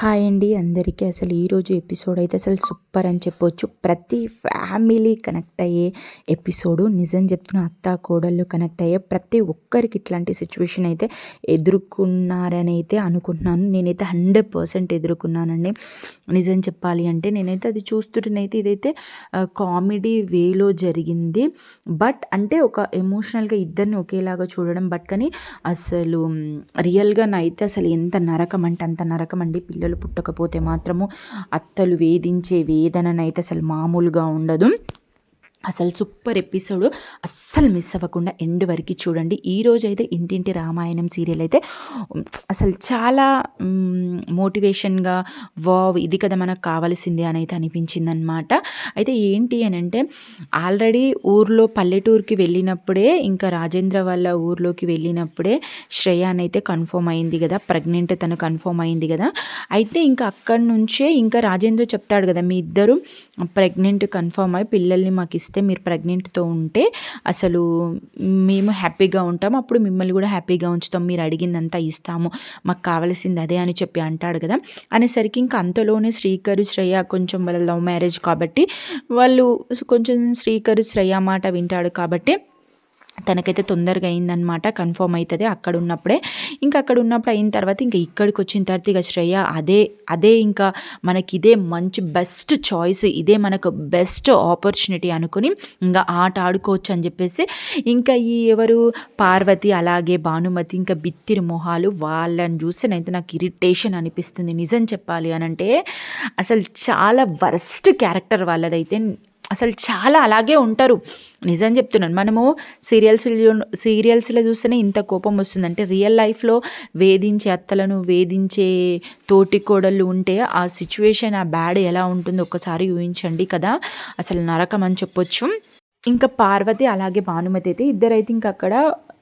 Hi అండి అందరికీ. అసలు ఈరోజు ఎపిసోడ్ అయితే అసలు సూపర్ అని చెప్పొచ్చు. ప్రతి ఫ్యామిలీ కనెక్ట్ అయ్యే ఎపిసోడు. నిజం చెప్తున్న అత్త కోడళ్ళు కనెక్ట్ అయ్యే ప్రతి ఒక్కరికి ఇట్లాంటి సిచ్యువేషన్ అయితే ఎదుర్కొన్నారని అయితే అనుకుంటున్నాను. నేనైతే హండ్రెడ్ పర్సెంట్ ఎదుర్కొన్నానండి. నిజం చెప్పాలి అంటే నేనైతే అది చూస్తుంటేనైతే ఇదైతే కామెడీ వేలో జరిగింది. బట్ అంటే ఒక ఎమోషనల్గా ఇద్దరిని ఒకేలాగా చూడడం బట్ కానీ అసలు రియల్గా అయితే అసలు ఎంత నరకం అంటే అంత నరకం అండి. పిల్లలు పుట్టకపోతే మాత్రము అత్తలు వేధించే వేదననైతే అసలు మామూలుగా ఉండదు. అసలు సూపర్ ఎపిసోడ్. అస్సలు మిస్ అవ్వకుండా ఎండ్ వరకు చూడండి. ఈరోజు అయితే ఇంటింటి రామాయణం సీరియల్ అయితే అసలు చాలా మోటివేషన్గా వావ్ ఇది కదా మనకు కావాల్సింది అని అయితే అనిపించింది అనమాట అయితే ఏంటి అని అంటే ఆల్రెడీ ఊర్లో పల్లెటూరుకి వెళ్ళినప్పుడే ఇంకా రాజేంద్ర వాళ్ళ ఊర్లోకి వెళ్ళినప్పుడే శ్రేయాన్ అయితే కన్ఫర్మ్ అయింది కదా. ప్రెగ్నెంట్ తను కన్ఫర్మ్ అయింది కదా. అయితే ఇంకా అక్కడి నుంచే ఇంకా రాజేంద్ర చెప్తాడు కదా మీ ఇద్దరు ప్రెగ్నెంట్ కన్ఫర్మ్ అయ్యి పిల్లల్ని మాకు ఇస్తే మీరు ప్రెగ్నెంట్తో ఉంటే అసలు మేము హ్యాపీగా ఉంటాం అప్పుడు మిమ్మల్ని కూడా హ్యాపీగా ఉంచుతాం. మీరు అడిగిందంతా ఇస్తాము. మాకు కావాల్సింది అదే అని చెప్పి అంటాడు కదా. అనేసరికి ఇంకా అంతలోనే శ్రీకరు శ్రేయ కొంచెం వాళ్ళ లవ్ మ్యారేజ్ కాబట్టి వాళ్ళు కొంచెం శ్రీకరు శ్రేయ మాట వింటాడు కాబట్టి తనకైతే తొందరగా అయిందనమాట కన్ఫర్మ్ అవుతుంది అక్కడ ఉన్నప్పుడే ఇంకా అక్కడ ఉన్నప్పుడు అయిన తర్వాత ఇంకా ఇక్కడికి వచ్చిన తర్వాత ఇక శ్రేయ అదే అదే ఇంకా మనకి ఇదే మంచి బెస్ట్ చాయిస్ ఇదే మనకు బెస్ట్ ఆపర్చునిటీ అనుకుని ఇంకా ఆట ఆడుకోవచ్చు అని చెప్పేసి ఇంకా ఈ ఎవరు పార్వతి అలాగే భానుమతి ఇంకా బిత్తిరి మొహాలు వాళ్ళని చూస్తేనైతే నాకు ఇరిటేషన్ అనిపిస్తుంది. నిజం చెప్పాలి అని అంటే అసలు చాలా వరస్ట్ క్యారెక్టర్ వాళ్ళదైతే అసలు చాలా అలాగే ఉంటారు. నిజం చెప్తున్నాను. మనము సీరియల్స్ సీరియల్స్లో చూస్తేనే ఇంత కోపం వస్తుందంటే రియల్ లైఫ్లో వేధించే అత్తలను వేధించే తోటి కోడళ్ళు ఉంటే ఆ సిచ్యువేషన్ ఆ బ్యాడ్ ఎలా ఉంటుందో ఒక్కసారి ఊహించండి కదా. అసలు నరకం అని చెప్పొచ్చు. ఇంకా పార్వతి అలాగే భానుమతి అయితే ఇద్దరైతే ఇంకా అక్కడ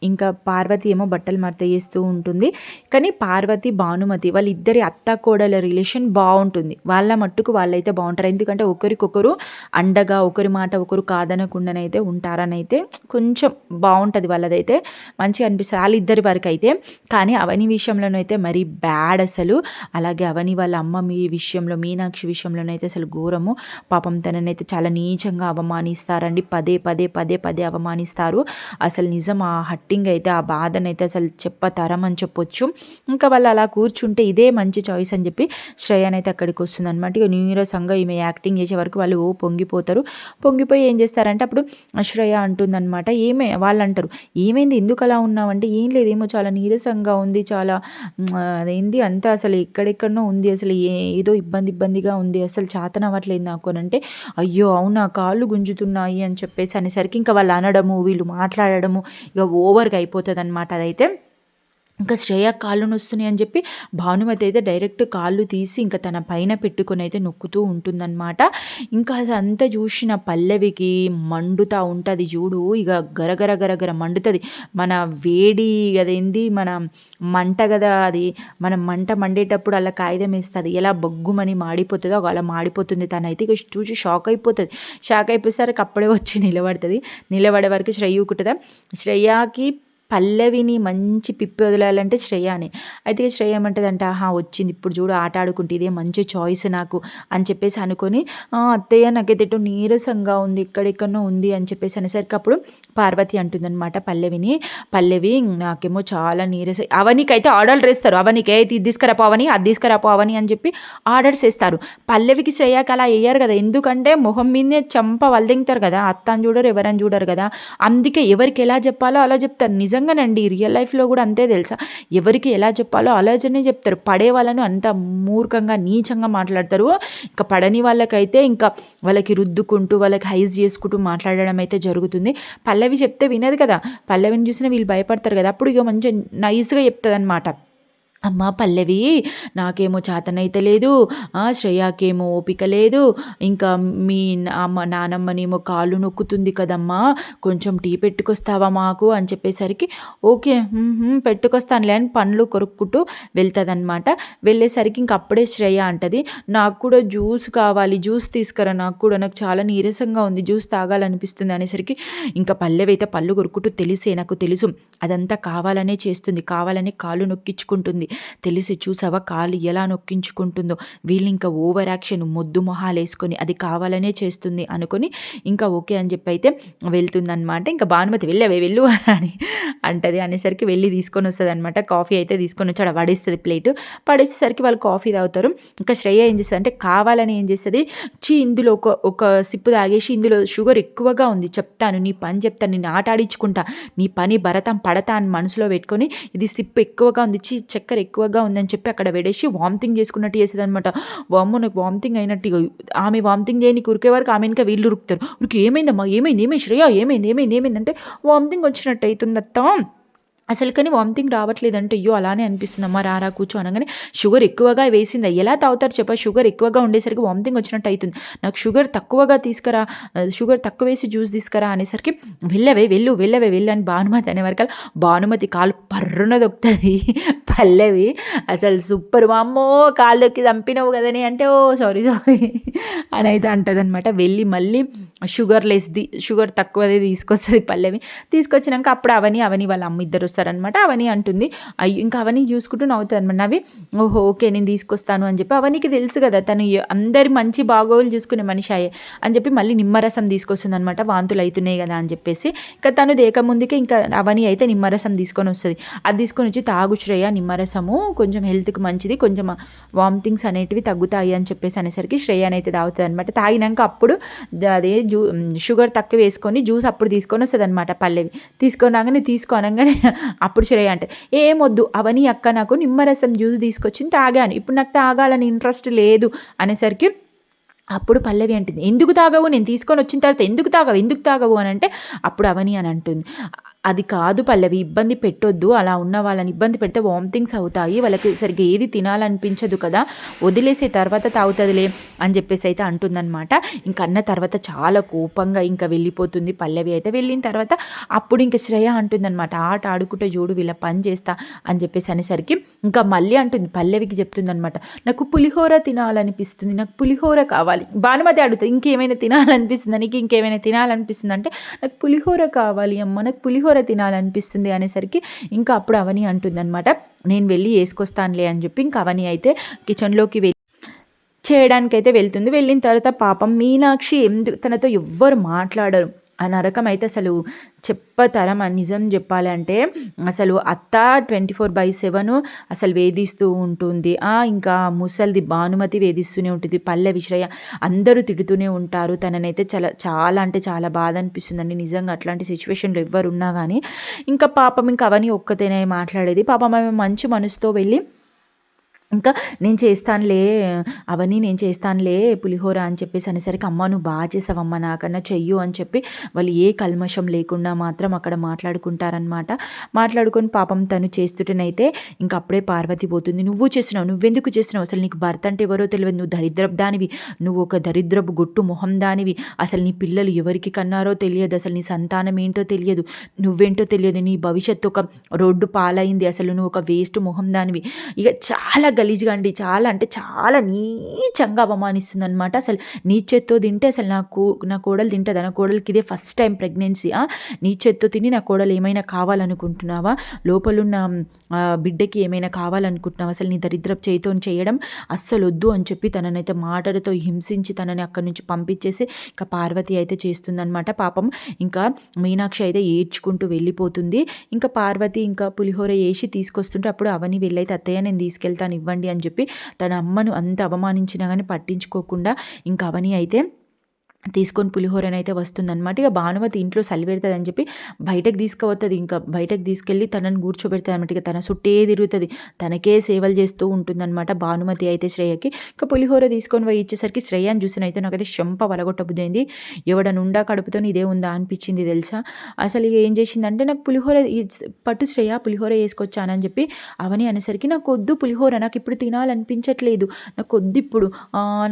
ఇంకా పార్వతి ఏమో బట్టలు మడత చేస్తూ ఉంటుంది. కానీ పార్వతి భానుమతి వాళ్ళిద్దరి అత్త కోడల రిలేషన్ బాగుంటుంది. వాళ్ళ మట్టుకు వాళ్ళైతే బాగుంటారు. ఎందుకంటే ఒకరికొకరు అండగా ఒకరి మాట ఒకరు కాదనకుండానైతే ఉంటారని అయితే కొంచెం బాగుంటుంది వాళ్ళదైతే. మంచిగా అనిపిస్తుంది. వాళ్ళిద్దరి వరకు అయితే కానీ అవని విషయంలోనైతే మరీ బ్యాడ్ అసలు. అలాగే అవని వాళ్ళ అమ్మ మీ విషయంలో మీనాక్షి విషయంలోనైతే అసలు ఘోరము. పాపం తననైతే చాలా నీచంగా అవమానిస్తారండి. పదే పదే పదే పదే అవమానిస్తారు. అసలు నిజం ఆ హట్టింగ్ అయితే ఆ బాధనైతే అసలు చెప్పతరం అని చెప్పొచ్చు. ఇంకా వాళ్ళు అలా కూర్చుంటే ఇదే మంచి చాయిస్ అని చెప్పి శ్రేయన్ అయితే అక్కడికి వస్తుంది అనమాట ఇక నీరసంగా ఈమె యాక్టింగ్ చేసే వరకు వాళ్ళు ఓ పొంగిపోతారు. పొంగిపోయి ఏం చేస్తారంటే అప్పుడు శ్రేయ అంటుందన్నమాట ఏమే? వాళ్ళు అంటారు ఏమైంది? ఎందుకు అలా ఉన్నావంటే ఏం లేదు ఏమో చాలా నీరసంగా ఉంది చాలా అదేంది? అంతా అసలు ఎక్కడెక్కడనో ఉంది అసలు ఏదో ఇబ్బంది ఇబ్బందిగా ఉంది అసలు చాతనవ్వట్లేదు నాకు అని అంటే అయ్యో అవునా? కాళ్ళు గుంజుతున్నాయి అని చెప్పేసి అనేసరికి ఇంకా వాళ్ళు అనడము వీళ్ళు మాట్లాడడము ఇక ఓ ఓవర్గా అయిపోతుంది అనమాట అదైతే. ఇంకా శ్రేయ కాళ్ళు నొస్తున్నాయి అని చెప్పి భానుమతి అయితే డైరెక్ట్ కాళ్ళు తీసి ఇంకా తన పైన పెట్టుకొని అయితే నొక్కుతూ ఉంటుందన్నమాట. ఇంకా అదంతా చూసిన పల్లవికి మండుతూ ఉంటుంది చూడు. ఇక గరగర గరగర మండుతుంది. మన వేడి అదేంది? మన మంట కదా అది. మనం మంట మండేటప్పుడు అలా కాగితం వేస్తుంది. ఎలా బొగ్గుమని మాడిపోతుందో అలా మాడిపోతుంది తనైతే. ఇక చూసి షాక్ అయిపోతుంది. షాక్ అయిపోయేసరికి అప్పుడే వచ్చి నిలబడుతుంది. నిలబడే వరకు శ్రేయ ఊకుంటుందా? శ్రేయాకి పల్లవిని మంచి పిప్పి వదలాలంటే శ్రేయానే. అయితే శ్రేయ ఏమంటుందంటే ఆహా వచ్చింది. ఇప్పుడు చూడు ఆట ఆడుకుంటే ఇదే మంచి చాయిస్ నాకు అని చెప్పేసి అనుకొని అత్తయ్య నాకైతే ఎటో నీరసంగా ఉంది ఎక్కడెక్కడనో ఉంది అని చెప్పేసి అనేసరికి అప్పుడు పార్వతి అంటుందన్నమాట పల్లవిని. పల్లవి నాకేమో చాలా నీరస అవనికైతే ఆర్డర్లు వేస్తారు అవనికి అయితే ఇది తీసుకురాపో అవని అది తీసుకురాపో అవని అని చెప్పి ఆర్డర్స్ వేస్తారు. పల్లవికి శ్రేయాకి అలా వేయరు కదా. ఎందుకంటే మొహం మీదే చంప వల్దింగుతారు కదా. అత్తని చూడరు ఎవరని చూడరు కదా. అందుకే ఎవరికి ఎలా చెప్పాలో అలా చెప్తారు. నిజం నిజంగానండి రియల్ లైఫ్లో కూడా అంతే తెలుసా? ఎవరికి ఎలా చెప్పాలో ఆలోచనే చెప్తారు. పడే వాళ్ళను అంత మూర్ఖంగా నీచంగా మాట్లాడతారు. ఇంకా పడని వాళ్ళకైతే ఇంకా వాళ్ళకి రుద్దుకుంటూ వాళ్ళకి హైజ్ చేసుకుంటూ మాట్లాడడం అయితే జరుగుతుంది. పల్లవి చెప్తే వినదు కదా? పల్లవిని చూసినా వీళ్ళు భయపడతారు కదా? అప్పుడు ఇక మంచిగా నైస్గా చెప్తుంది అనమాట అమ్మ పల్లవి నాకేమో చేతనైతే లేదు శ్రేయాకేమో ఓపిక లేదు ఇంకా మీ అమ్మ నానమ్మనేమో కాళ్ళు నొక్కుతుంది కదమ్మా కొంచెం టీ పెట్టుకొస్తావా మాకు అని చెప్పేసరికి ఓకే పెట్టుకొస్తానులే అని పండ్లు కొరుక్కుంటూ వెళ్తుందనమాట వెళ్ళేసరికి ఇంక అప్పుడే శ్రేయ అంటది నాకు కూడా జ్యూస్ కావాలి జ్యూస్ తీసుకురా నాకు కూడా నాకు చాలా నీరసంగా ఉంది జ్యూస్ తాగాలనిపిస్తుంది అనేసరికి ఇంకా పల్లెవి అయితే పళ్ళు కొరుక్కుంటూ తెలిసే నాకు తెలుసు అదంతా కావాలనే చేస్తుంది కావాలనే కాళ్ళు నొక్కించుకుంటుంది. తెలిసిపోతుంది తెలిసి చూసావా? కాలు ఎలా నొక్కించుకుంటుందో. వీళ్ళు ఇంకా ఓవర్ యాక్షన్ మొద్దు మొహాలు వేసుకొని అది కావాలనే చేస్తుంది అనుకొని ఇంకా ఓకే అని చెప్పి అయితే వెళ్తుందనమాట ఇంకా భానుమతి వెళ్ళవే వెళ్ళు అని అంటది. అనేసరికి వెళ్ళి తీసుకొని వస్తుంది అనమాట కాఫీ అయితే తీసుకొని వచ్చి అక్కడ పడేస్తుంది ప్లేట్. పడేసేసరికి వాళ్ళు కాఫీ తాగుతారు. ఇంకా శ్రేయ ఏం చేస్తుంది అంటే కావాలని ఏం చేస్తుంది? చి ఇందులో ఒక ఒక సిప్పు తాగేసి ఇందులో షుగర్ ఎక్కువగా ఉంది. చెప్తాను నీ పని చెప్తాను నేను ఆటాడించుకుంటా. నీ పని భరతం పడతా అని మనసులో పెట్టుకొని ఇది సిప్పు ఎక్కువగా ఉంది. చీ చక్కెర ఎక్కువగా ఉందని చెప్పి అక్కడ వేడేసి వామిటింగ్ చేసుకున్నట్టు చేసేదనమాట వామ్మో నాకు వామిటింగ్ అయినట్టు ఆమె వామిటింగ్ చేయని ఉరికే వరకు ఆమె ఇంకా వీళ్ళు ఉరుకుతారు. ఉరికి ఏమైందమ్మా? ఏమైంది? ఏమైంది? శ్రేయ? ఏమైంది? ఏమైంది? ఏమైంది? అంటే వామిటింగ్ వచ్చినట్టు అవుతుంది అత్త అసలు కానీ వామిటింగ్ రావట్లేదంటే అయ్యో అలానే అనిపిస్తుంది. అమ్మ రారా కూర్చో అనగానే షుగర్ ఎక్కువగా వేసిందా. ఎలా తాగుతారు చెప్ప? షుగర్ ఎక్కువగా ఉండేసరికి వామిటింగ్ వచ్చినట్టు అవుతుంది నాకు షుగర్ తక్కువగా తీసుకురా షుగర్ తక్కువ వేసి జ్యూస్ తీసుకురా అనేసరికి వెళ్ళవే వెళ్ళు వెళ్ళవే వెళ్ళు అని భానుమతి అనేవరకు భానుమతి కాలు పర్రున దొక్కుతుంది పల్లవి అసలు సూపర్. అమ్మో కాలు దొక్కి చంపినవు కదని అంటే ఓ సారీ సారీ అని అయితే అంటుంది అనమాట వెళ్ళి మళ్ళీ షుగర్ లెస్ది షుగర్ తక్కువది తీసుకొస్తుంది పల్లవి. తీసుకొచ్చినాక అప్పుడు అవని అవని వాళ్ళ అమ్మ ఇద్దరు వస్తారనమాట అవని అంటుంది. అయ్యో ఇంకా అవని చూసుకుంటూ నవ్వుతుంది అనమాట అవి ఓహో ఓకే నేను తీసుకొస్తాను అని చెప్పి అవనికి తెలుసు కదా తను అందరి మంచి బాగోగులు చూసుకునే మనిషి అయ్యే అని చెప్పి మళ్ళీ నిమ్మరసం తీసుకొస్తుంది అనమాట వాంతులు అవుతున్నాయి కదా అని చెప్పేసి. ఇంకా తను దేక ముందుకే ఇంకా అవని అయితే నిమ్మరసం తీసుకొని వస్తుంది. అది తీసుకొని వచ్చి తాగు శ్రేయ నిమ్మరసము కొంచెం హెల్త్కి మంచిది కొంచెం వామిటింగ్స్ అనేటివి తగ్గుతాయి అని చెప్పేసి అనేసరికి శ్రేయ తాగుతుంది అనమాట తాగినాక అప్పుడు అదే జూ షుగర్ తక్కువ వేసుకొని జ్యూస్ అప్పుడు తీసుకొని వస్తుంది అనమాట పల్లెవి. తీసుకొని రాగానే తీసుకోనగానే అప్పుడు శ్రేయ అంటే ఏమొద్దు అవని అక్క నాకు నిమ్మరసం జ్యూస్ తీసుకొచ్చింది తాగాను ఇప్పుడు నాకు తాగాలని ఇంట్రెస్ట్ లేదు అనేసరికి అప్పుడు పల్లవి అంటుంది ఎందుకు తాగవు? నేను తీసుకొని వచ్చిన తర్వాత ఎందుకు తాగవు? ఎందుకు తాగవు? అని అంటే అప్పుడు అవని అని అంటుంది. అది కాదు పల్లవి ఇబ్బంది పెట్టొద్దు. అలా ఉన్న వాళ్ళని ఇబ్బంది పెడితే వామిటింగ్స్ అవుతాయి. వాళ్ళకి సరిగ్గా ఏది తినాలనిపించదు కదా. వదిలేసే తర్వాత తాగుతుందిలే అని చెప్పేసి అయితే అంటుందన్నమాట. ఇంక అన్న తర్వాత చాలా కోపంగా ఇంకా వెళ్ళిపోతుంది. పల్లవి అయితే వెళ్ళిన తర్వాత అప్పుడు ఇంక శ్రేయ అంటుందన్నమాట ఆట ఆడుకుంటే చూడు వీళ్ళ పని చేస్తా అని చెప్పేసి అనేసరికి ఇంకా మళ్ళీ అంటుంది పల్లవికి చెప్తుందన్నమాట నాకు పులిహోర తినాలనిపిస్తుంది. నాకు పులిహోర కావాలి. భానుమతి అడుగుతుంది ఇంకేమైనా తినాలనిపిస్తుంది? నీకు ఇంకేమైనా తినాలనిపిస్తుంది? అంటే నాకు పులిహోర కావాలి అమ్మ. నాకు పులిహోర తినాలనిపిస్తుంది అనేసరికి ఇంకా అప్పుడు అవని అంటుందన్నమాట. నేను వెళ్ళి వేసుకొస్తానులే అని చెప్పి ఇంకా అవని అయితే కిచెన్లోకి వెళ్ళి చేయడానికైతే వెళ్తుంది. వెళ్ళిన తర్వాత పాపం మీనాక్షి ఎందుకు తనతో ఎవ్వరు మాట్లాడరు. ఆ నరకం అయితే అసలు చెప్పతరం అని నిజం చెప్పాలంటే అసలు అత్త ట్వంటీ ఫోర్ బై సెవెన్ అసలు వేధిస్తూ ఉంటుంది. ఇంకా ముసలిది భానుమతి వేధిస్తూనే ఉంటుంది. పల్లె విశ్రయ అందరూ తిడుతూనే ఉంటారు. తననైతే చాలా చాలా అంటే చాలా బాధ అనిపిస్తుందండి. నిజంగా అట్లాంటి సిచ్యువేషన్లో ఎవ్వరు ఉన్నా కానీ ఇంకా పాపం ఇంకా అవన్నీ ఒక్కతేనే మాట్లాడేది. పాపం ఆమె మంచి మనసుతో వెళ్ళి ఇంకా నేను చేస్తానులే అవన్నీ నేను చేస్తానులే పులిహోర అని చెప్పేసి అనేసరికి అమ్మ నువ్వు బాగా చేసావమ్మ నాకన్నా చెయ్యు అని చెప్పి వాళ్ళు ఏ కల్మషం లేకుండా మాత్రం అక్కడ మాట్లాడుకుంటారనమాట మాట్లాడుకొని పాపం తను చేస్తుంటేనైతే ఇంకా అప్పుడే పార్వతి పోతుంది. నువ్వు చేస్తున్నావు నువ్వెందుకు చేస్తున్నావు? అసలు నీకు భర్త అంటే ఎవరో తెలియదు నువ్వు దరిద్రపు దానివి. నువ్వు ఒక దరిద్రపు గొట్టు మొహం దానివి. అసలు నీ పిల్లలు ఎవరికి కన్నారో తెలియదు. అసలు నీ సంతానం ఏంటో తెలియదు. నువ్వేంటో తెలియదు. నీ భవిష్యత్తు ఒక రోడ్డు పాలైంది. అసలు నువ్వు ఒక వేస్ట్ మొహం దానివి. ఇక చాలా గలీజ్గా అండి. చాలా అంటే చాలా నీచంగా అవమానిస్తుంది అనమాట అసలు నీ చేత్తో తింటే అసలు నాకు నా కోడలు తింటుంది? నా కోడలికి ఇదే ఫస్ట్ టైం ప్రెగ్నెన్సీ. నీ చేత్తో తిని నా కోడలు ఏమైనా కావాలనుకుంటున్నావా? లోపలున్న బిడ్డకి ఏమైనా కావాలనుకుంటున్నావా? అసలు నీ దరిద్రపు చేయితో చేయడం అస్సలు వద్దు అని చెప్పి తననైతే మాటలతో హింసించి తనని అక్కడి నుంచి పంపించేసి ఇంకా పార్వతి అయితే చేస్తుందనమాట పాపం. ఇంకా మీనాక్షి అయితే ఏడ్చుకుంటూ వెళ్ళిపోతుంది. ఇంకా పార్వతి ఇంకా పులిహోర వేసి తీసుకొస్తుంటే అప్పుడు అవని వెళ్ళైతే అత్తయ్య నేను తీసుకెళ్తాను ఇవ్వండి అని చెప్పి తన అమ్మను అంత అవమానించినా కానీ పట్టించుకోకుండా ఇంకా అవని అయితే తీసుకొని పులిహోరనైతే వస్తుందన్నమాట. ఇక భానుమతి ఇంట్లో సలిపెడుతుంది అని చెప్పి బయటకు తీసుకుపోతుంది. ఇంకా బయటకు తీసుకెళ్ళి తనని కూర్చోబెడుతుంది అనమాట ఇక తన చుట్టే తిరుగుతుంది. తనకే సేవలు చేస్తూ ఉంటుందన్నమాట భానుమతి అయితే శ్రేయకి. ఇక పులిహోర తీసుకొని పోయి ఇచ్చేసరికి శ్రేయాన్ని చూసినైతే నాకైతే శంప వలగొట్టబుద్దైంది ఎవడనుండా కడుపుతో ఇదే ఉందా అనిపించింది తెలుసా? అసలు ఇక ఏం చేసిందంటే నాకు పులిహోర పట్టు శ్రేయ పులిహోర వేసుకొచ్చానని చెప్పి అవని అనేసరికి నాకు వద్దు పులిహోర. నాకు ఇప్పుడు తినాలనిపించట్లేదు. నాకు వద్దు ఇప్పుడు.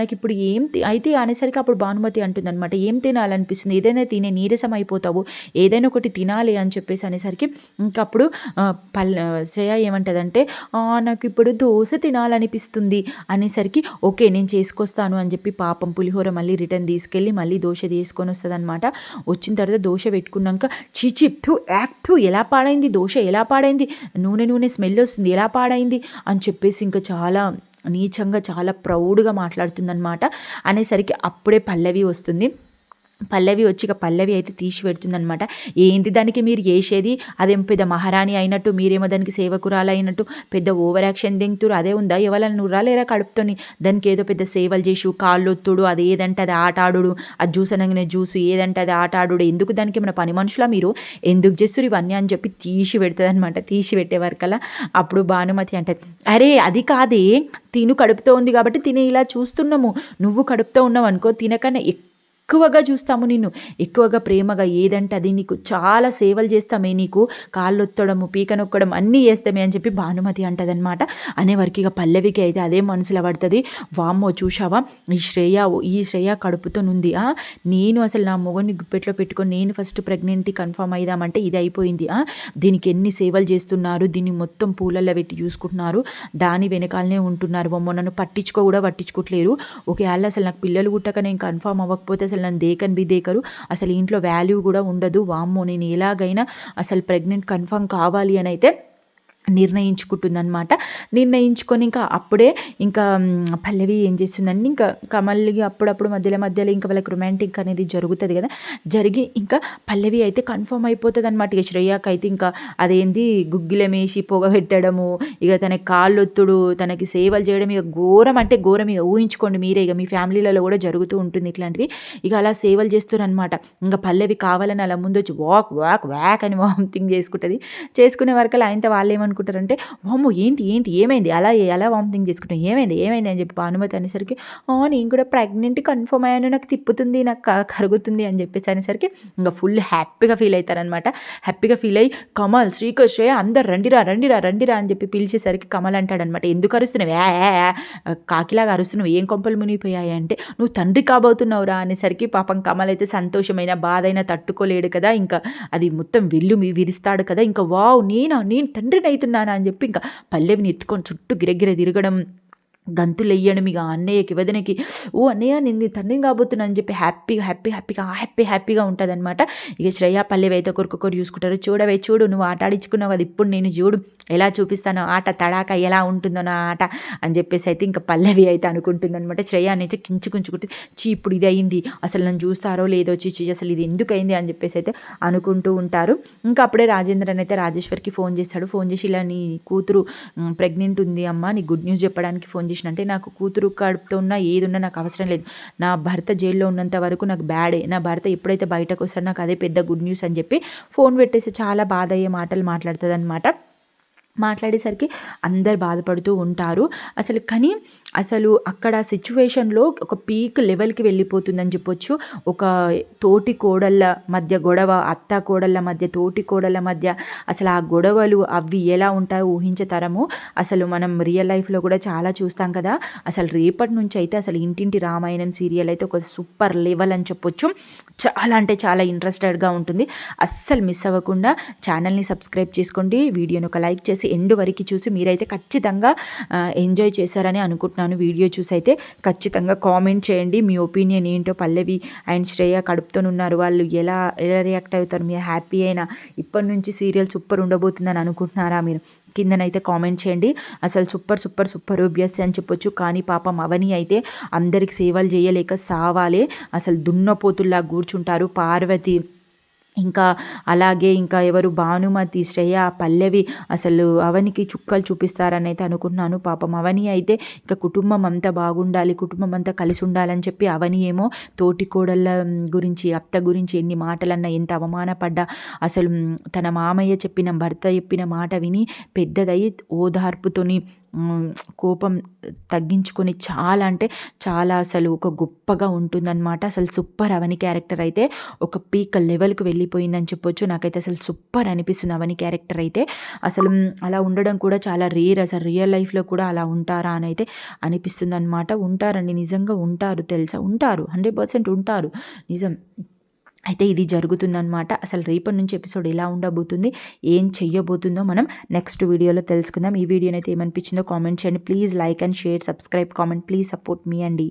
నాకు ఇప్పుడు ఏం అయితే అనేసరికి అప్పుడు భానుమతి అంటుంది. ఉంటుందన్నమాట. ఏం తినాలనిపిస్తుంది? ఏదైనా తినే నీరసం అయిపోతావు. ఏదైనా ఒకటి తినాలి అని చెప్పేసి అనేసరికి ఇంకప్పుడు పల్ శ్రేయ ఏమంటుందంటే నాకు ఇప్పుడు దోశ తినాలనిపిస్తుంది. అనేసరికి ఓకే నేను చేసుకొస్తాను అని చెప్పి పాపం పులిహోర మళ్ళీ రిటర్న్ తీసుకెళ్ళి మళ్ళీ దోశ తీసుకొని వస్తుంది అనమాట వచ్చిన తర్వాత దోశ పెట్టుకున్నాక చీచి ప్యూ యాక్ట్ ఎలా పాడైంది? దోశ ఎలా పాడైంది? నూనె నూనె స్మెల్ వస్తుంది. ఎలా పాడైంది? అని చెప్పేసి ఇంకా చాలా నీచంగా చాలా ప్రౌడ్గా మాట్లాడుతుందనమాట అనేసరికి అప్పుడే పల్లవి వస్తుంది. పల్లవి వచ్చి ఇక పల్లవి అయితే తీసి పెడుతుందనమాట ఏంటి దానికి మీరు చేసేది? అదేం పెద్ద మహారాణి అయినట్టు మీరేమో దానికి సేవకురాలు అయినట్టు పెద్ద ఓవర్ యాక్షన్ దింగుతురు అదే ఉందా? ఎవరైనా నువ్వు రాలేరా కడుపుతోని? దానికి ఏదో పెద్ద సేవలు చేసి కాళ్ళొత్తుడు అది ఏదంటే అది ఆట ఆడుడు అది జ్యూస్ అనగానే జ్యూస్ ఏదంటే అది ఆట ఆడుడు ఎందుకు దానికి ఏమైనా పని మనుషులా మీరు? ఎందుకు చేస్తారు ఇవన్నీ అని చెప్పి తీసి పెడుతుంది అనమాట తీసి పెట్టే వరకల్లా అప్పుడు భానుమతి అంటే అరే అది కాదే తిను కడుపుతో ఉంది కాబట్టి తినే ఇలా చూస్తున్నాము. నువ్వు కడుపుతో ఉన్నావు అనుకో తినకనే ఎక్కువగా చూస్తాము నిన్ను. ఎక్కువగా ప్రేమగా ఏదంటే అది నీకు చాలా సేవలు చేస్తామే నీకు. కాళ్ళొత్తడము పీక నొక్కడం అన్నీ చేస్తామే అని చెప్పి భానుమతి అంటదనమాట అనేవరకు ఇక పల్లవికి అయితే అదే మనసులో పడుతుంది. వామ్మో చూసావా ఈ శ్రేయ ఈ శ్రేయ కడుపుతోనుంది నేను అసలు నా మొగని గుప్పెట్లో పెట్టుకొని నేను ఫస్ట్ ప్రెగ్నెంట్ కన్ఫర్మ్ అయిదామంటే ఇది అయిపోయింది. దీనికి ఎన్ని సేవలు చేస్తున్నారు? దీన్ని మొత్తం పూలల్లో పెట్టి చూసుకుంటున్నారు. దాని వెనకాలనే ఉంటున్నారు. బొమ్మ నన్ను పట్టించుకో కూడా పట్టించుకోవట్లేరు ఒకవేళ అసలు నాకు పిల్లలు గుట్టక నేను కన్ఫర్మ్ అవ్వకపోతే అసలు నన్ను దేకన్ బి దేకరు అసలు ఇంట్లో వాల్యూ కూడా ఉండదు. వామ్మో నేను ఎలాగైనా అసలు ప్రెగ్నెంట్ కన్ఫర్మ్ కావాలి అని అయితే నిర్ణయించుకుంటుందనమాట నిర్ణయించుకొని ఇంకా అప్పుడే ఇంకా పల్లవి ఏం చేస్తుందండి ఇంకా కమల్కి అప్పుడప్పుడు మధ్యలో మధ్యలో ఇంకా వాళ్ళకి రొమాంటిక్ అనేది జరుగుతుంది కదా. జరిగి ఇంకా పల్లవి అయితే కన్ఫర్మ్ అయిపోతుంది అనమాట ఇక శ్రేయాకి అయితే ఇంకా అదేంది గుగ్గిలమేసి పొగ పెట్టడము ఇక తన కాళ్ళొత్తుడు తనకి సేవలు చేయడం ఇక ఘోరం అంటే ఘోరం. ఇక ఊహించుకోండి మీరే ఇక మీ ఫ్యామిలీలలో కూడా జరుగుతూ ఉంటుంది ఇట్లాంటివి. ఇక అలా సేవలు చేస్తారనమాట ఇంకా పల్లవి కావాలని అలా ముందు వచ్చి వాక్ వాక్ వ్యాక్ అని వామిటింగ్ చేసుకుంటుంది. చేసుకునే వరకు ఆయనతో వాళ్ళు ఏమనుకుంటారు అనుకుంటారంటే వామ్మో ఏంటి ఏంటి ఏమైంది? అలా ఎలా వామిటింగ్ చేసుకుంటాం ఏమైంది ఏమైంది? అని చెప్పి భానుమతి అనేసరికి నేను కూడా ప్రెగ్నెంట్ కన్ఫర్మ్ అయ్యాను నాకు తిప్పుతుంది నాకు కరుగుతుంది అని చెప్పేసి అనేసరికి ఇంకా ఫుల్ హ్యాపీగా ఫీల్ అవుతారనమాట హ్యాపీగా ఫీల్ అయ్యి కమల్ శ్రీకృష్ అందరు రండిరా రండిరా రండిరా అని చెప్పి పిలిచేసరికి కమల్ అంటాడనమాట ఎందుకు అరుస్తున్నావు? కాకిలాగా అరుస్తున్నావు? ఏం కొంపలు మునిగిపోయాయి అంటే నువ్వు తండ్రి కాబోతున్నావురా అనేసరికి పాపం కమల్ అయితే సంతోషమైన బాధ అయినా తట్టుకోలేడు కదా ఇంకా అది మొత్తం వెల్లు విరిస్తాడు కదా ఇంకా వావ్ నేనా? నేను తండ్రిని వెళ్తున్నానా అని చెప్పి ఇంకా పల్లెవిని ఎత్తుకొని చుట్టూ గిరగిర తిరగడం గంతులు ఇక అన్నయ్యకి వదినకి ఓ అన్నయ్య నేను తండ్రిని కాబోతున్నా అని చెప్పి హ్యాపీగా హ్యాపీ హ్యాపీగా హ్యాపీ హ్యాపీగా ఉంటుంది అనమాట ఇక శ్రేయ పల్లెవి అయితే ఒకరికొకరు చూసుకుంటారు. చూడవే చూడు నువ్వు ఆట ఆడించుకున్నావు కదా ఇప్పుడు నేను చూడు ఎలా చూపిస్తాను ఆట తడాక ఎలా ఉంటుందో నా ఆట అని చెప్పేసి అయితే ఇంకా పల్లవి అయితే అనుకుంటుంది అనమాట శ్రేయ అయితే కించుకుంచుకుంటుంది చీ ఇప్పుడు ఇది అయింది. అసలు నన్ను చూస్తారో లేదో చీ చీ అసలు ఇది ఎందుకు అయింది అని చెప్పేసి అయితే అనుకుంటూ ఉంటారు. ఇంకా అప్పుడే రాజేంద్రన్ అయితే రాజేశ్వర్కి ఫోన్ చేస్తాడు. ఫోన్ చేసి ఇలా నీ కూతురు ప్రెగ్నెంట్ ఉంది అమ్మ నీ గుడ్ న్యూస్ చెప్పడానికి ఫోన్ చేసిన అంటే నాకు కూతురు కడుపుతో ఉన్నా ఏది ఉన్నా నాకు అవసరం లేదు. నా భర్త జైల్లో ఉన్నంత వరకు నాకు బ్యాడే. నా భర్త ఎప్పుడైతే బయటకు వస్తాడో నాకు అదే పెద్ద గుడ్ న్యూస్ అని చెప్పి ఫోన్ పెట్టేసి చాలా బాధ అయ్యే మాటలు మాట్లాడుతుంది అనమాట మాట్లాడేసరికి అందరు బాధపడుతూ ఉంటారు. అసలు కానీ అసలు అక్కడ సిచ్యువేషన్లో ఒక పీక్ లెవెల్కి వెళ్ళిపోతుందని చెప్పొచ్చు. ఒక తోటి కోడళ్ళ మధ్య గొడవ అత్త కోడళ్ళ మధ్య తోటి కోడళ్ళ మధ్య అసలు ఆ గొడవలు అవి ఎలా ఉంటాయో ఊహించతరము అసలు మనం రియల్ లైఫ్లో కూడా చాలా చూస్తాం కదా. అసలు రేపటి నుంచి అయితే అసలు ఇంటింటి రామాయణం సీరియల్ అయితే ఒక సూపర్ లెవెల్ అని చెప్పొచ్చు. చాలా అంటే చాలా ఇంట్రెస్టెడ్గా ఉంటుంది. అస్సలు మిస్ అవ్వకుండా ఛానల్ని సబ్స్క్రైబ్ చేసుకోండి. వీడియోని ఒక లైక్ చేసి ఎండ్ వరకు చూసి మీరైతే ఖచ్చితంగా ఎంజాయ్ చేశారని అనుకుంటున్నాను. వీడియో చూసి అయితే ఖచ్చితంగా కామెంట్ చేయండి. మీ ఒపీనియన్ ఏంటో పల్లవి అండ్ శ్రేయ కడుపుతోనున్నారు. వాళ్ళు ఎలా ఎలా రియాక్ట్ అవుతారు? మీరు హ్యాపీ అయినా ఇప్పటి నుంచి సీరియల్ సూపర్ ఉండబోతుందని అనుకుంటున్నారా మీరు? కిందనైతే కామెంట్ చేయండి. అసలు సూపర్ సూపర్ సూపర్ ఒబ్యస్ అని చెప్పొచ్చు. కానీ పాపం అవని అయితే అందరికి సేవలు చేయలేక సావాలే. అసలు దున్నపోతుల్లా కూర్చుంటారు. పార్వతి ఇంకా అలాగే ఇంకా ఎవరు భానుమతి శ్రేయ పల్లవి అసలు అవనికి చుక్కలు చూపిస్తారని అయితే అనుకుంటున్నాను. పాపం అవని అయితే ఇంకా కుటుంబం అంతా బాగుండాలి కుటుంబం అంతా కలిసి ఉండాలని చెప్పి అవని ఏమో తోటి కోడళ్ళ గురించి అత్త గురించి ఎన్ని మాటలన్నా ఎంత అవమానపడ్డా అసలు తన మామయ్య చెప్పిన భర్త చెప్పిన మాట విని పెద్దదై ఓదార్పుతోని కోపం తగ్గించుకొని చాలా అంటే చాలా అసలు ఒక గొప్పగా ఉంటుందన్నమాట. అసలు సూపర్ అవని క్యారెక్టర్ అయితే ఒక పీక్ లెవెల్కి వెళ్ళిపోయిందని చెప్పొచ్చు. నాకైతే అసలు సూపర్ అనిపిస్తుంది అవని క్యారెక్టర్ అయితే. అసలు అలా ఉండడం కూడా చాలా రేర్ అసలు రియల్ లైఫ్లో కూడా అలా ఉంటారా అని అయితే అనిపిస్తుంది అనమాట ఉంటారండి నిజంగా ఉంటారు తెలుసా? ఉంటారు హండ్రెడ్ పర్సెంట్ ఉంటారు. నిజం. అయితే ఇది జరుగుతుందన్నమాట. అసలు రేపటి నుంచి ఎపిసోడ్ ఎలా ఉండబోతుంది ఏం చెయ్యబోతుందో మనం నెక్స్ట్ వీడియోలో తెలుసుకుందాం. ఈ వీడియోనైతే ఏమనిపించిందో కామెంట్ చేయండి. Please like and share subscribe comment. Please support మీ అండి.